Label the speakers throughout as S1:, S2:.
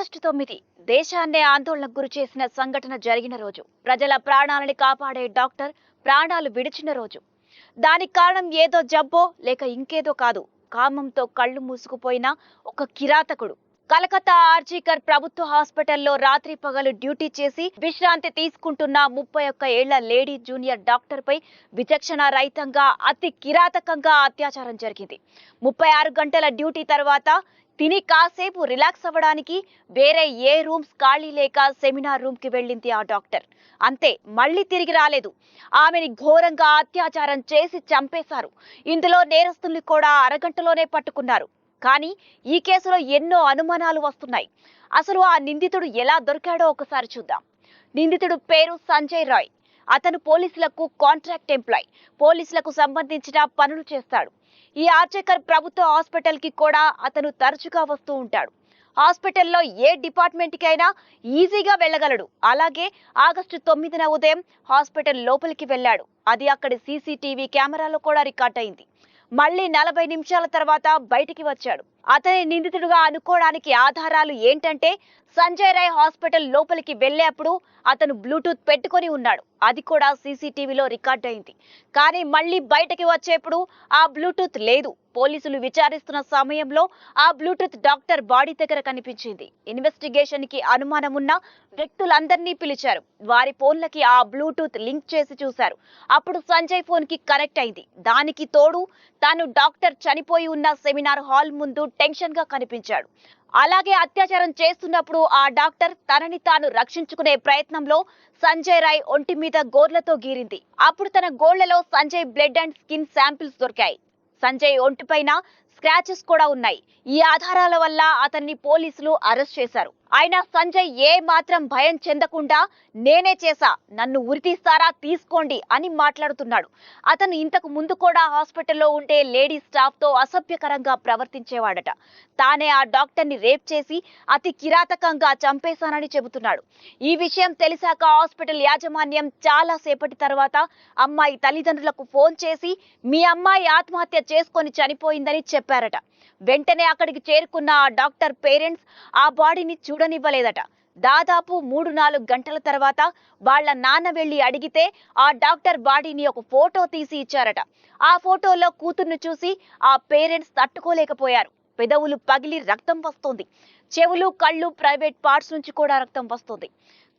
S1: August తొమ్మిది దేశాన్నే ఆందోళనకు గురి చేసిన సంఘటన జరిగిన రోజు. ప్రజల ప్రాణాలని కాపాడే డాక్టర్ ప్రాణాలు విడిచిన రోజు. దానికి కారణం ఏదో జబ్బో లేక ఇంకేదో కాదు. కామంతో కళ్ళు మూసుకుపోయిన ఒక కిరాతకుడు. కలకత్తా ఆర్జీకర్ ప్రభుత్వ హాస్పిటల్లో రాత్రి పగలు డ్యూటీ చేసి విశ్రాంతి తీసుకుంటున్న ముప్పై ఒక్క ఏళ్ళ లేడీ జూనియర్ డాక్టర్ పై విచక్షణ రహితంగా అతి కిరాతకంగా అత్యాచారం జరిగింది. ముప్పై ఆరు గంటల డ్యూటీ తర్వాత తిని కాసేపు రిలాక్స్ అవ్వడానికి వేరే ఏ రూమ్స్ ఖాళీ లేక సెమినార్ రూమ్కి వెళ్ళింది ఆ డాక్టర్. అంతే మళ్ళీ తిరిగి రాలేదు. ఆమెని ఘోరంగా అత్యాచారం చేసి చంపేశారు. ఇందులో నేరస్తుల్ని కూడా అరగంటలోనే పట్టుకున్నారు. కానీ ఈ కేసులో ఎన్నో అనుమానాలు వస్తున్నాయి. అసలు ఆ నిందితుడు ఎలా దొరికాడో ఒకసారి చూద్దాం. నిందితుడు పేరు సంజయ్ రాయ్. అతను పోలీసులకు కాంట్రాక్ట్ ఎంప్లాయ్. పోలీసులకు సంబంధించిన పనులు చేస్తాడు. ఈ ఆర్చకర్ ప్రభుత్వ హాస్పిటల్కి కూడా అతను తరచుగా వస్తూ ఉంటాడు. హాస్పిటల్లో ఏ డిపార్ట్మెంట్కైనా అయినా ఈజీగా వెళ్ళగలడు. అలాగే ఆగస్టు తొమ్మిదిన ఉదయం హాస్పిటల్ లోపలికి వెళ్ళాడు. అది అక్కడి సీసీటీవీ కెమెరాలో కూడా రికార్డ్ అయింది. మళ్ళీ నలభై నిమిషాల తర్వాత బయటికి వచ్చాడు. అతని నిందితుడుగా అనుకోవడానికి ఆధారాలు ఏంటంటే సంజయ్ రాయ్ హాస్పిటల్ లోపలికి వెళ్ళేప్పుడు అతను బ్లూటూత్ పెట్టుకొని ఉన్నాడు. అది కూడా సీసీటీవీలో రికార్డ్ అయింది కానీ మళ్ళీ బయటకి వచ్చేప్పుడు ఆ బ్లూటూత్ లేదు. పోలీసులు విచారిస్తున్న సమయంలో ఆ బ్లూటూత్ డాక్టర్ బాడీ దగ్గర కనిపించింది. ఇన్వెస్టిగేషన్కి అనుమానం ఉన్న వ్యక్తులందరినీ పిలిచారు. వారి ఫోన్లకి ఆ బ్లూటూత్ లింక్ చేసి చూశారు. అప్పుడు సంజయ్ ఫోన్కి కనెక్ట్ అయింది. దానికి తోడు తాను డాక్టర్ చనిపోయి ఉన్న సెమినార్ హాల్ ముందు టెన్షన్గా కనిపించాడు. అలాగే అత్యాచారం చేస్తున్నప్పుడు ఆ డాక్టర్ తనని తాను రక్షించుకునే ప్రయత్నంలో సంజయ్ రాయ్ ఒంటి మీద గోర్లతో గీరింది. అప్పుడు తన గోళ్ళలో Sanjay blood and skin samples దొరికాయి. సంజయ్ ఒంటిపైన స్క్రాచెస్ కూడా ఉన్నాయి. ఈ ఆధారాల వల్ల అతన్ని పోలీసులు అరెస్ట్ చేశారు. ఆయన సంజయ్ ఏ మాత్రం భయం చెందకుండా నేనే చేశా నన్ను ఉరితీస్తారా తీసుకోండి అని మాట్లాడుతున్నాడు. అతను ఇంతకు ముందు కూడా హాస్పిటల్లో ఉండే లేడీ స్టాఫ్తో అసభ్యకరంగా ప్రవర్తించేవాడట. తానే ఆ డాక్టర్ని రేప్ చేసి అతి కిరాతకంగా చంపేశానని చెబుతున్నాడు. ఈ విషయం తెలిసాక హాస్పిటల్ యాజమాన్యం చాలా సేపటి తర్వాత అమ్మాయి తల్లిదండ్రులకు ఫోన్ చేసి మీ అమ్మాయి ఆత్మహత్య చేసుకొని చనిపోయిందని చెప్పారట. వెంటనే అక్కడికి చేరుకున్న ఆ డాక్టర్ పేరెంట్స్ ఆ బాడీని చూడనివ్వలేదట. దాదాపు మూడు నాలుగు గంటల తర్వాత వాళ్ళ నాన్న వెళ్ళి అడిగితే ఆ డాక్టర్ బాడీని ఒక ఫోటో తీసి ఇచ్చారట. ఆ ఫోటోలో కూతుర్ను చూసి ఆ పేరెంట్స్ తట్టుకోలేకపోయారు. పెదవులు పగిలి రక్తం వస్తోంది. చెవులు కళ్ళు ప్రైవేట్ పార్ట్స్ నుంచి కూడా రక్తం వస్తుంది.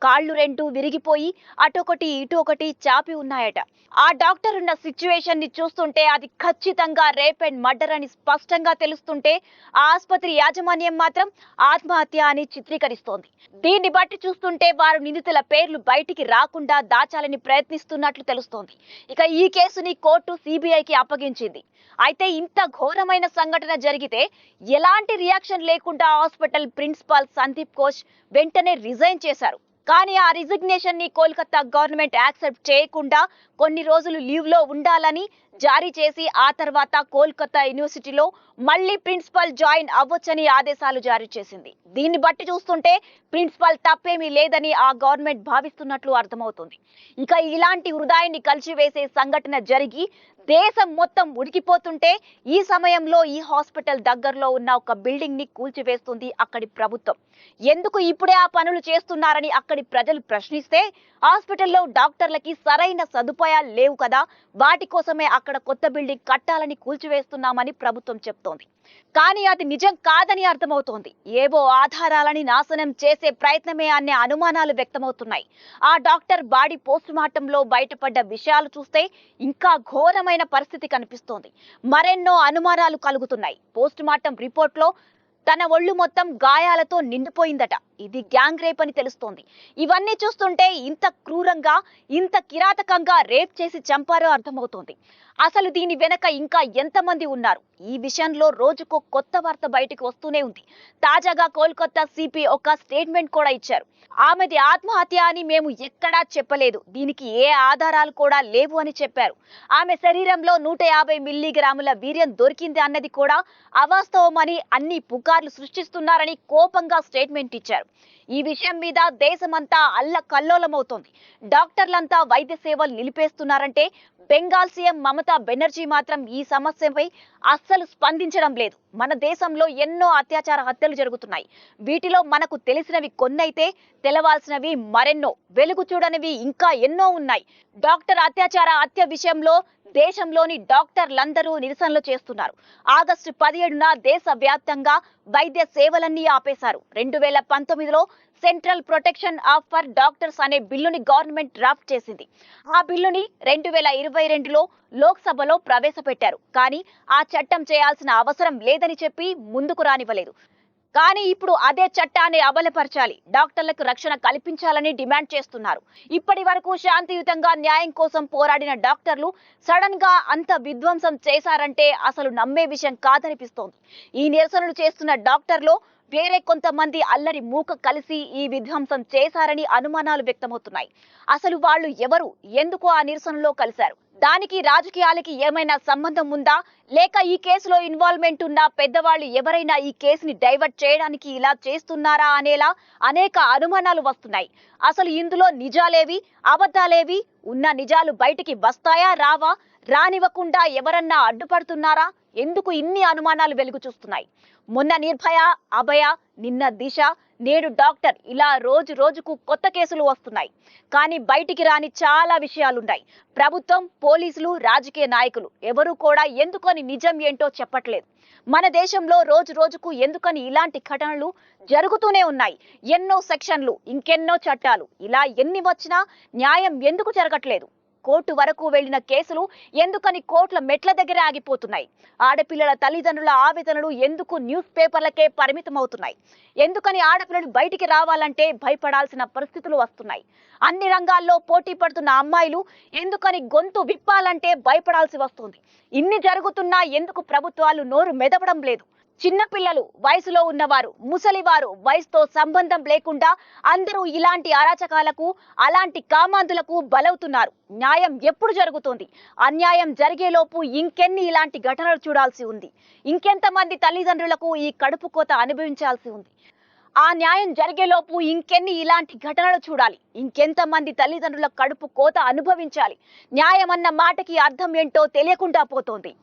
S1: కాళ్ళు రెండు విరిగిపోయి అటొకటి ఇటు ఒకటి చాపి ఉన్నాయట. ఆ డాక్టర్ ఉన్న సిచ్యువేషన్ని చూస్తుంటే అది ఖచ్చితంగా రేప్ అండ్ మర్డర్ అని స్పష్టంగా తెలుస్తుంటే ఆ ఆసుపత్రి యాజమాన్యం మాత్రం ఆత్మహత్య అని చిత్రీకరిస్తోంది. దీన్ని బట్టి చూస్తుంటే వారు నిందితుల పేర్లు బయటికి రాకుండా దాచాలని ప్రయత్నిస్తున్నట్లు తెలుస్తోంది. ఇక ఈ కేసుని కోర్టు సిబిఐకి అప్పగించింది. అయితే ఇంత ఘోరమైన సంఘటన జరిగితే ఎలాంటి రియాక్షన్ లేకుండా హాస్పిటల్ ప్రిన్సిపాల్ సందీప్ కోచ్ వెంటనే రిజైన్ చేశారు. కానీ ఆ రిజిగ్నేషన్ని కోల్కతా గవర్నమెంట్ యాక్సెప్ట్ చేయకుండా కొన్ని రోజులు లీవ్లో ఉండాలని జారీ చేసి ఆ తర్వాత కోల్కతా యూనివర్సిటీలో మళ్ళీ ప్రిన్సిపల్ జాయిన్ అవ్వొచ్చని ఆదేశాలు జారీ చేసింది. దీన్ని బట్టి చూస్తుంటే ప్రిన్సిపల్ తప్పేమీ లేదని ఆ గవర్నమెంట్ భావిస్తున్నట్లు అర్థమవుతుంది. ఇక ఇలాంటి హృదయాన్ని కలిసివేసే సంఘటన జరిగి దేశం మొత్తం ఉడికిపోతుంటే ఈ సమయంలో ఈ హాస్పిటల్ దగ్గరలో ఉన్న ఒక బిల్డింగ్ని కూల్చివేస్తుంది అక్కడి ప్రభుత్వం. ఎందుకు ఇప్పుడే ఆ పనులు చేస్తున్నారని అక్కడి ప్రజలు ప్రశ్నిస్తే హాస్పిటల్లో డాక్టర్లకి సరైన సదుపాయాలు లేవు కదా. వాటి కోసమే అక్కడ కొత్త బిల్డింగ్ కట్టాలని కూల్చివేస్తున్నామని ప్రభుత్వం చెప్తోంది. కానీ అది నిజం కాదని అర్థమవుతోంది. ఏవో ఆధారాలని నాశనం చేసే ప్రయత్నమే అనే అనుమానాలు వ్యక్తమవుతున్నాయి. ఆ డాక్టర్ బాడీ పోస్ట్ మార్టంలో బయటపడ్డ విషయాలు చూస్తే ఇంకా ఘోరమైన పరిస్థితి కనిపిస్తోంది. మరెన్నో అనుమానాలు కలుగుతున్నాయి. పోస్ట్ మార్టం రిపోర్ట్లో తన ఒళ్ళు మొత్తం గాయాలతో నిండిపోయిందట. ఇది గ్యాంగ్ రేప్ అని తెలుస్తోంది. ఇవన్నీ చూస్తుంటే ఇంత క్రూరంగా ఇంత కిరాతకంగా రేప్ చేసి చంపారో అర్థమవుతోంది. అసలు దీని వెనక ఇంకా ఎంతమంది ఉన్నారు? ఈ విషయంలో రోజుకో కొత్త వార్త బయటకు వస్తూనే ఉంది. తాజాగా కోల్కతా సిపి ఒక స్టేట్మెంట్ కూడా ఇచ్చారు. ఆమెది ఆత్మహత్య అని మేము ఎక్కడా చెప్పలేదు. దీనికి ఏ ఆధారాలు కూడా లేవు అని చెప్పారు. ఆమె శరీరంలో నూట యాభై మిల్లీగ్రాముల వీర్యం దొరికింది అన్నది కూడా అవాస్తవమని అన్ని పుకార్లు సృష్టిస్తున్నారని కోపంగా స్టేట్మెంట్ ఇచ్చారు. ఈ విషయం మీద దేశమంతా అల్ల కల్లోలమవుతోంది. డాక్టర్లంతా వైద్య సేవలు నిలిపేస్తున్నారంటే బెంగాల్ సీఎం మమతా బెనర్జీ మాత్రం ఈ సమస్యపై అస్సలు స్పందించడం లేదు. మన దేశంలో ఎన్నో అత్యాచార హత్యలు జరుగుతున్నాయి. వీటిలో మనకు తెలిసినవి కొన్నైతే తెలవాల్సినవి మరెన్నో. వెలుగు చూడనివి ఇంకా ఎన్నో ఉన్నాయి. డాక్టర్ అత్యాచార హత్య విషయంలో దేశంలోని డాక్టర్లందరూ నిరసనలు చేస్తున్నారు. ఆగస్టు పదిహేడున దేశ వ్యాప్తంగా వైద్య సేవలన్నీ ఆపేశారు. రెండు వేల పంతొమ్మిదిలో central protection of for doctors అనే బిల్లుని గవర్నమెంట్ డ్రాఫ్ట్ చేసింది. ఆ బిల్లుని రెండు వేల ఇరవై రెండులో లోక్సభలో ప్రవేశపెట్టారు. కానీ ఆ చట్టం చేయాల్సిన అవసరం లేదని చెప్పి ముందుకు రానివ్వలేదు. కానీ ఇప్పుడు అదే చట్టాన్ని అమలుపరచాలి. డాక్టర్లకు రక్షణ కల్పించాలని డిమాండ్ చేస్తున్నారు. ఇప్పటి వరకు శాంతియుతంగా న్యాయం కోసం పోరాడిన డాక్టర్లు సడన్గా అంత విధ్వంసం చేశారంటే అసలు నమ్మే విషయం కాదనిపిస్తోంది. ఈ నిరసనలు చేస్తున్న డాక్టర్లు వేరే కొంతమంది అల్లరి మూక కలిసి ఈ విధ్వంసం చేశారని అనుమానాలు వ్యక్తమవుతున్నాయి. అసలు వాళ్ళు ఎవరు? ఎందుకు ఆ నిరసనలో కలిశారు? దానికి రాజకీయాలకి ఏమైనా సంబంధం ఉందా? లేక ఈ కేసులో ఇన్వాల్వ్మెంట్ ఉన్న పెద్దవాళ్ళు ఎవరైనా ఈ కేసుని డైవర్ట్ చేయడానికి ఇలా చేస్తున్నారా అనేలా అనేక అనుమానాలు వస్తున్నాయి. అసలు ఇందులో నిజాలేవి? అబద్ధాలేవి? ఉన్న నిజాలు బయటికి వస్తాయా? రావా? రానివ్వకుండా ఎవరన్నా అడ్డుపడుతున్నారా? ఎందుకు ఇన్ని అనుమానాలు వెలుగు చూస్తున్నాయి మొన్న నిర్భయ అభయ నిన్న దిశ నేడు డాక్టర్ ఇలా రోజు రోజుకు కొత్త కేసులు వస్తున్నాయి. కానీ బయటికి రాని చాలా విషయాలున్నాయి. ప్రభుత్వం పోలీసులు రాజకీయ నాయకులు ఎవరు కూడా ఎందుకని నిజం ఏంటో చెప్పట్లేదు. మన దేశంలో రోజు రోజుకు ఎందుకని ఇలాంటి ఘటనలు జరుగుతూనే ఉన్నాయి. ఎన్నో సెక్షన్లు ఇంకెన్నో చట్టాలు. ఇలా ఎన్ని వచ్చినా న్యాయం ఎందుకు జరగట్లేదు? కోర్టు వరకు వెళ్ళిన కేసులు ఎందుకని కోర్టుల మెట్ల దగ్గర ఆగిపోతున్నాయి? ఆడపిల్లల తల్లిదండ్రుల ఆవేదనలు ఎందుకు న్యూస్ పేపర్లకే పరిమితమవుతున్నాయి? ఎందుకని ఆడపిల్లలు బయటికి రావాలంటే భయపడాల్సిన పరిస్థితులు వస్తున్నాయి? అన్ని రంగాల్లో పోటీ పడుతున్న అమ్మాయిలు ఎందుకని గొంతు విప్పాలంటే భయపడాల్సి వస్తుంది? ఇన్ని జరుగుతున్నా ఎందుకు ప్రభుత్వాలు నోరు మెదపడం లేదు? చిన్నపిల్లలు వయసులో ఉన్నవారు ముసలివారు వయసుతో సంబంధం లేకుండా అందరూ ఇలాంటి అరాచకాలకు అలాంటి కామాంధులకు బలవుతున్నారు. న్యాయం ఎప్పుడు జరుగుతుంది? అన్యాయం జరిగేలోపు ఇంకెన్ని ఇలాంటి ఘటనలు చూడాల్సి ఉంది? ఇంకెంతమంది తల్లిదండ్రులకు ఈ కడుపు కోత అనుభవించాల్సి ఉంది? ఆ న్యాయం జరిగేలోపు ఇంకెన్ని ఇలాంటి ఘటనలు చూడాలి? ఇంకెంతమంది తల్లిదండ్రుల కడుపు కోత అనుభవించాలి? న్యాయం అన్న మాటకి అర్థం ఏంటో తెలియకుండా పోతోంది.